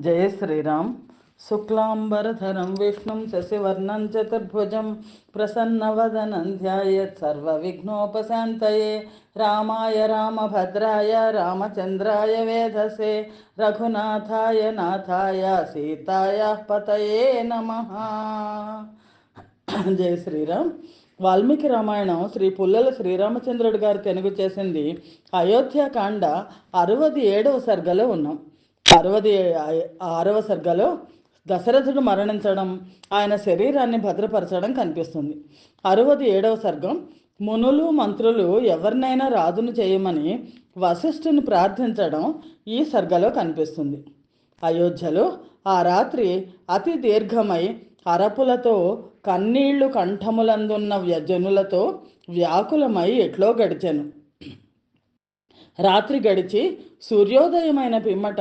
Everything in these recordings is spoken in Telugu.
జయ శ్రీరామ్. శుక్లాంబరధరం విష్ణుం శశివర్ణం చతుర్భుజం ప్రసన్నవదనం ధ్యాయత్ సర్వవిఘ్నోపశాంతయే. రామాయ రామభద్రాయ రామచంద్రాయ వేధసే రఘునాథాయ నాథాయ సీతాయ పతయే నమ. జయ శ్రీరామ్. వాల్మీకి రామాయణం శ్రీ పుల్లల శ్రీరామచంద్రుడు గారు తెలుగు చేసింది అయోధ్యకాండ అరవది ఏడవ సర్గలో ఉన్నాం. అరవది ఆరవ సర్గలో దశరథుడు మరణించడం ఆయన శరీరాన్ని భద్రపరచడం కనిపిస్తుంది. అరవది ఏడవ సర్గం మునులు మంత్రులు ఎవరినైనా రాజును చేయమని వశిష్ఠుని ప్రార్థించడం ఈ సర్గలో కనిపిస్తుంది. అయోధ్యలో ఆ రాత్రి అతి దీర్ఘమై అరపులతో కన్నీళ్ళు కంఠములందున్న వ్యజనులతో వ్యాకులమై ఎట్లో గడిచాను. రాత్రి గడిచి సూర్యోదయమైన పిమ్మట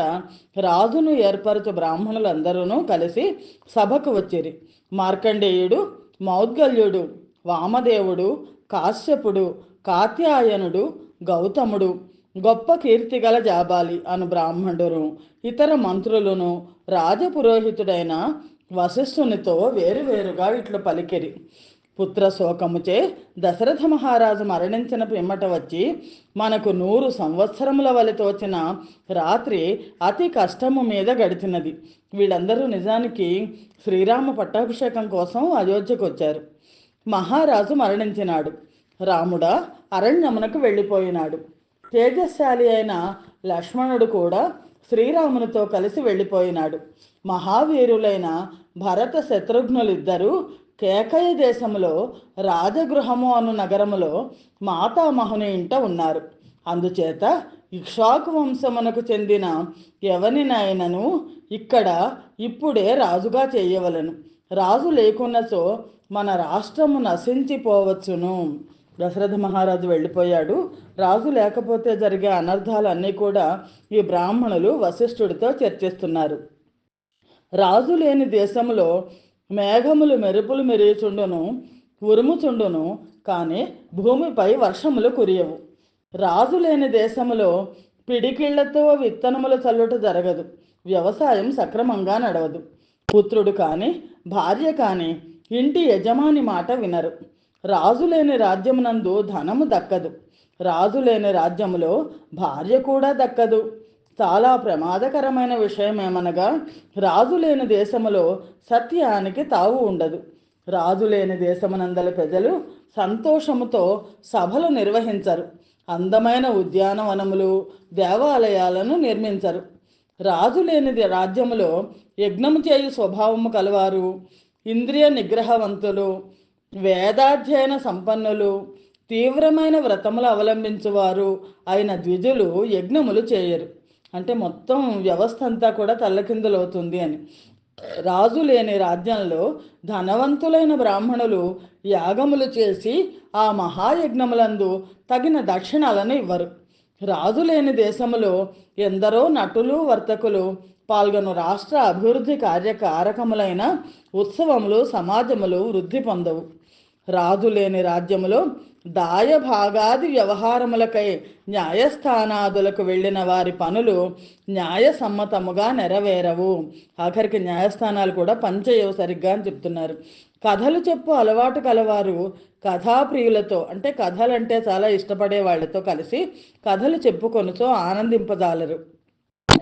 రాజును ఏర్పరచు బ్రాహ్మణులందరూ కలిసి సభకు వచ్చిరి. మార్కండేయుడు మౌద్గల్యుడు వామదేవుడు కాశ్యపుడు కాత్యాయనుడు గౌతముడు గొప్ప కీర్తిగల జాబాలి అను బ్రాహ్మణుడు ఇతర మంత్రులను రాజపురోహితుడైన వశిష్ఠునితో వేరువేరుగా ఇట్లు పలికిరి. పుత్ర శోకముచే దశరథ మహారాజు మరణించిన పిమ్మట వచ్చి మనకు నూరు సంవత్సరముల వలె తోచిన రాత్రి అతి కష్టము మీద గడిచినది. వీళ్ళందరూ నిజానికి శ్రీరామ పట్టాభిషేకం కోసం అయోధ్యకు వచ్చారు మహారాజు మరణించినాడు. రాముడ అరణ్యమునకు వెళ్ళిపోయినాడు. తేజశాలి అయిన లక్ష్మణుడు కూడా శ్రీరామునితో కలిసి వెళ్ళిపోయినాడు. మహావీరులైన భరత శత్రుఘ్నులిద్దరూ కేకయ దేశంలో రాజగృహము అను నగరములో మాతామహుని ఇంట ఉన్నారు. అందుచేత ఇక్షాకు వంశమునకు చెందిన ఎవనినైనను ఇక్కడ ఇప్పుడే రాజుగా చేయవలను. రాజు లేకున్నచో మన రాష్ట్రము నశించిపోవచ్చును. దశరథ మహారాజు వెళ్ళిపోయాడు. రాజు లేకపోతే జరిగే అనర్థాలన్నీ కూడా ఈ బ్రాహ్మణులు వశిష్ఠుడితో చర్చిస్తున్నారు. రాజు లేని దేశంలో మేఘములు మెరుపులు మెరుగుచుండును ఉరుముచుండును కానీ భూమిపై వర్షములు కురియవు. రాజు లేని దేశములో పిడికిళ్ళతో విత్తనములు చల్లుట జరగదు వ్యవసాయం సక్రమంగా నడవదు. పుత్రుడు కానీ భార్య కానీ ఇంటి యజమాని మాట వినరు. రాజు లేని రాజ్యమునందు ధనము దక్కదు. రాజు లేని రాజ్యములో భార్య కూడా దక్కదు. చాలా ప్రమాదకరమైన విషయం ఏమనగా రాజు లేని దేశములో సత్యానికి తావు ఉండదు. రాజు లేని దేశమునందల ప్రజలు సంతోషముతో సభలు నిర్వహించరు. అందమైన ఉద్యానవనములు దేవాలయాలను నిర్మించరు. రాజు లేని రాజ్యములో యజ్ఞము చేయు స్వభావము కలవారు. ఇంద్రియ నిగ్రహవంతులు వేదాధ్యయన సంపన్నులు తీవ్రమైన వ్రతములు అవలంబించువారు అయిన ద్విజులు యజ్ఞములు చేయరు. అంటే మొత్తం వ్యవస్థ అంతా కూడా తల్లకిందులవుతుంది అని. రాజు లేని రాజ్యంలో ధనవంతులైన బ్రాహ్మణులు యాగములు చేసి ఆ మహాయజ్ఞములందు తగిన దక్షిణాలను ఇవ్వరు. రాజు లేని దేశములో ఎందరో నటులు వర్తకులు పాల్గొను రాష్ట్ర అభివృద్ధి కార్యకారకములైన ఉత్సవములు సమాజములు వృద్ధి పొందవు. రాజు లేని రాజ్యములో దాయ భాగాది వ్యవహారములకై న్యాయస్థానాదులకు వెళ్ళిన వారి పనులు న్యాయసమ్మతముగా నెరవేరవు. ఆఖరికి న్యాయస్థానాలు కూడా పనిచేయవు సరిగ్గా అని చెప్తున్నారు. కథలు చెప్పు అలవాటు కలవారు కథాప్రియులతో అంటే కథలంటే చాలా ఇష్టపడే వాళ్ళతో కలిసి కథలు చెప్పుకొనుతో ఆనందింపజాలరు.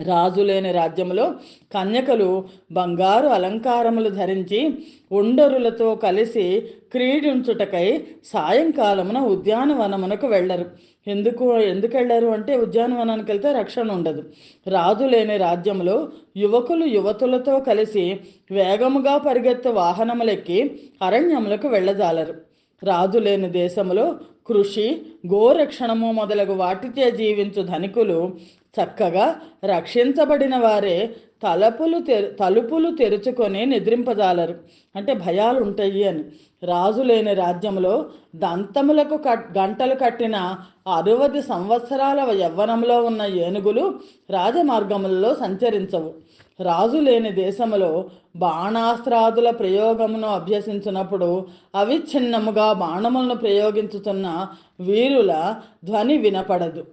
రాజు లేని రాజ్యములో కన్యకలు బంగారు అలంకారములు ధరించి ఉండరులతో కలిసి క్రీడించుటకై సాయంకాలమున ఉద్యానవనమునకు వెళ్ళరు. ఎందుకు ఎందుకు వెళ్ళారు అంటే ఉద్యానవనానికి వెళ్తే రక్షణ ఉండదు. రాజు లేని రాజ్యంలో యువకులు యువతులతో కలిసి వేగముగా పరిగెత్తు వాహనములెక్కి అరణ్యములకు వెళ్ళజాలరు. రాజు లేని దేశంలో కృషి గోరక్షణము మొదలగు వాటితే జీవించు ధనికులు చక్కగా రక్షించబడిన వారే తలుపులు తెరు తలుపులు తెరుచుకొని నిద్రింపజాలరు. అంటే భయాలు ఉంటాయి అని. రాజు లేని రాజ్యంలో దంతములకు కట్ గంటలు కట్టిన అరవది సంవత్సరాల యవ్వనంలో ఉన్న ఏనుగులు రాజమార్గములలో సంచరించవు. రాజు లేని దేశములో బాణాస్త్రాదుల ప్రయోగమును అభ్యసించినప్పుడు అవిచ్ఛిన్నముగా బాణములను ప్రయోగించుతున్న వీరుల ధ్వని వినపడదు.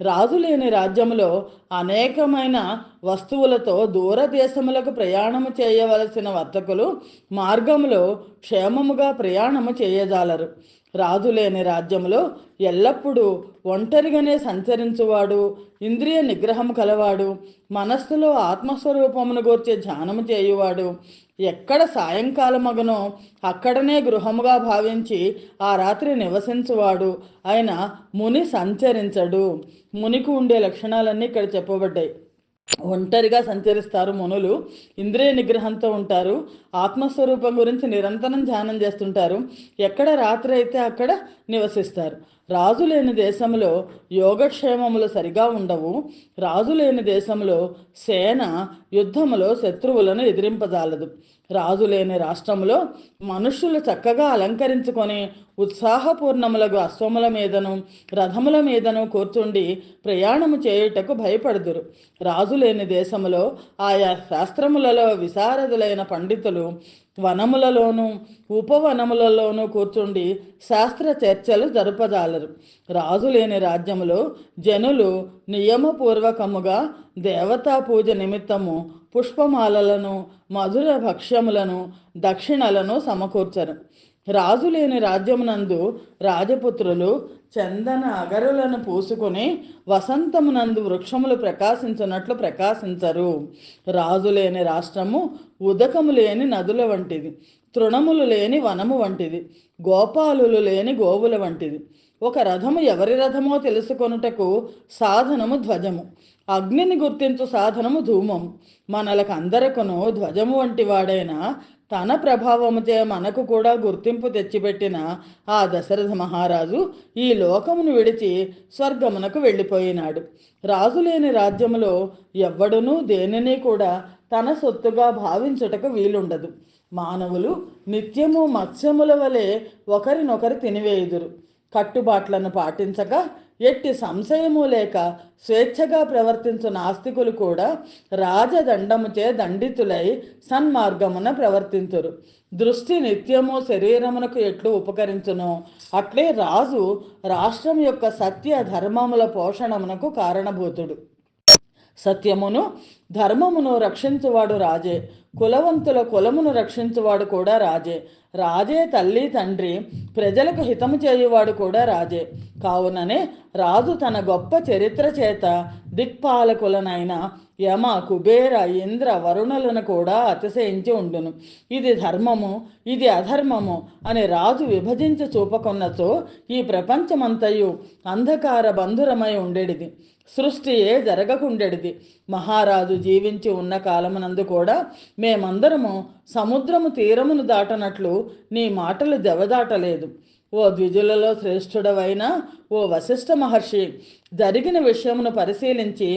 రాజు లేని రాజ్యంలో అనేకమైన వస్తువులతో దూరదేశములకు ప్రయాణము చేయవలసిన వర్తకులు మార్గంలో క్షేమముగా ప్రయాణము చేయజాలరు. రాజు లేని రాజ్యంలో ఎల్లప్పుడూ ఒంటరిగానే సంచరించువాడు. ఇంద్రియ నిగ్రహం కలవాడు మనస్సులో ఆత్మస్వరూపమును గూర్చి ధ్యానము చేయువాడు. ఎక్కడ సాయంకాలమగనో అక్కడనే గృహముగా భావించి ఆ రాత్రి నివసించువాడు. ఆయన ముని సంచరించడు. మునికి ఉండే లక్షణాలన్నీ ఇక్కడ చెప్పబడ్డాయి. ఒంటరిగా సంచరిస్తారు మునులు. ఇంద్రియ నిగ్రహంతో ఉంటారు. ఆత్మస్వరూపం గురించి నిరంతరం ధ్యానం చేస్తుంటారు. ఎక్కడ రాత్రి అయితే అక్కడ నివసిస్తారు. రాజు లేని దేశంలో యోగక్షేమములు సరిగా ఉండవు. రాజు లేని దేశంలో సేన యుద్ధములో శత్రువులను ఎదిరింపజాలదు. రాజు లేని రాష్ట్రంలో మనుష్యులు చక్కగా అలంకరించుకొని ఉత్సాహపూర్ణములకు అశ్వముల మీదను రథముల మీదను కూర్చుండి ప్రయాణము చేయుటకు భయపడుదురు. రాజు లేని దేశములో ఆయా శాస్త్రములలో విశారదులైన పండితులు వనములలోనూ ఉపవనములలోనూ కూర్చుండి శాస్త్ర చర్చలు జరుపజాలరు. రాజు లేని రాజ్యములో జనులు నియమపూర్వకముగా దేవతా పూజ నిమిత్తము పుష్పమాలలను మధుర భక్ష్యములను దక్షిణలను సమకూర్చరు. రాజు లేని రాజ్యమునందు రాజపుత్రులు చందన అగరులను పూసుకొని వసంతమునందు వృక్షములు ప్రకాశించినట్లు ప్రకాశించరు. రాజు లేని రాష్ట్రము ఉదకము లేని నదుల వంటిది. తృణములు లేని వనము వంటిది. గోపాలులు లేని గోవుల వంటిది. ఒక రథము ఎవరి రథమో తెలుసుకొనుటకు సాధనము ధ్వజము. అగ్నిని గుర్తించు సాధనము ధూమము. మనలకు అందరకును ధ్వజము వంటి వాడైన తన ప్రభావముచే మనకు కూడా గుర్తింపు తెచ్చిపెట్టిన ఆ దశరథ మహారాజు ఈ లోకమును విడిచి స్వర్గమునకు వెళ్ళిపోయినాడు. రాజు లేని రాజ్యములో ఎవ్వడునూ దేనిని కూడా తన సొత్తుగా భావించుటకు వీలుండదు. మానవులు నిత్యము మత్స్యముల వలె ఒకరినొకరు తినివేయుదురు. కట్టుబాట్లను పాటించక ఎట్టి సంశయము లేక స్వేచ్ఛగా ప్రవర్తించు నాస్తికులు కూడా రాజదండముచే దండితులై సన్మార్గమున ప్రవర్తింతురు దృష్టి నిత్యము శరీరమునకు ఎట్లు ఉపకరించును అట్లే రాజు రాష్ట్రం యొక్క సత్య ధర్మముల పోషణమునకు కారణభూతుడు. సత్యమును ధర్మమును రక్షించువాడు రాజే. కులవంతుల కులమును రక్షించువాడు కూడా రాజే. రాజే తల్లి తండ్రి ప్రజలకు హితము చేయువాడు కూడా రాజే. కావుననే రాజు తన గొప్ప చరిత్ర చేత దిక్పాలకులనైన యమ కుబేర ఇంద్ర వరుణులను కూడా అతిశయించి ఉండును. ఇది ధర్మము ఇది అధర్మము అని రాజు విభజించి చూపకొన్నచో ఈ ప్రపంచమంతయు అంధకార బంధురమై ఉండేడిది. సృష్టియే జరగకుండెడిది. మహారాజు జీవించి ఉన్న కాలమునందు కూడా మేమందరము సముద్రము తీరమును దాటనట్లు నీ మాటలు దెవదాటలేదు ఓ ద్విజులలో శ్రేష్ఠుడవైన ఓ వశిష్ఠ మహర్షి జరిగిన విషయమును పరిశీలించి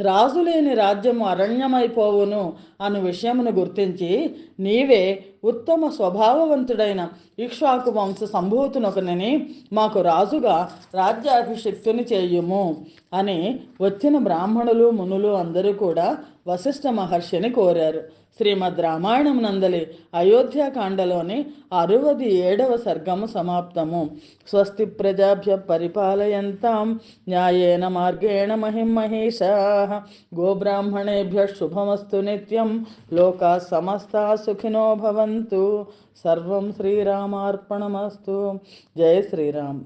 రాజులేని రాజ్యము అరణ్యమైపోవును అను విషయమును గుర్తించి నీవే ఉత్తమ స్వభావవంతుడైన ఇక్ష్వాకు వంశ సంభూతునొకనని మాకు రాజుగా రాజ్యాభిషిక్తుని చేయుము అని వచ్చిన బ్రాహ్మణులు మునులు అందరూ కూడా వశిష్ఠ మహర్షిని కోరారు. శ్రీమద్ రామాయణం నందలి అయోధ్యాకాండలోని అరవది ఏడవ సర్గము సమాప్తము. స్వస్తి ప్రజాభ్య పరిపాలయంతాం. న్యాయేన మార్గేణ మహిం మహిషా గోబ్రాహ్మణేభ్య శుభమస్తు నిత్యం. లోకా సమస్తా సుఖినో భవంతు. సర్వం శ్రీరామార్పణమస్తు. జయ శ్రీరామ్.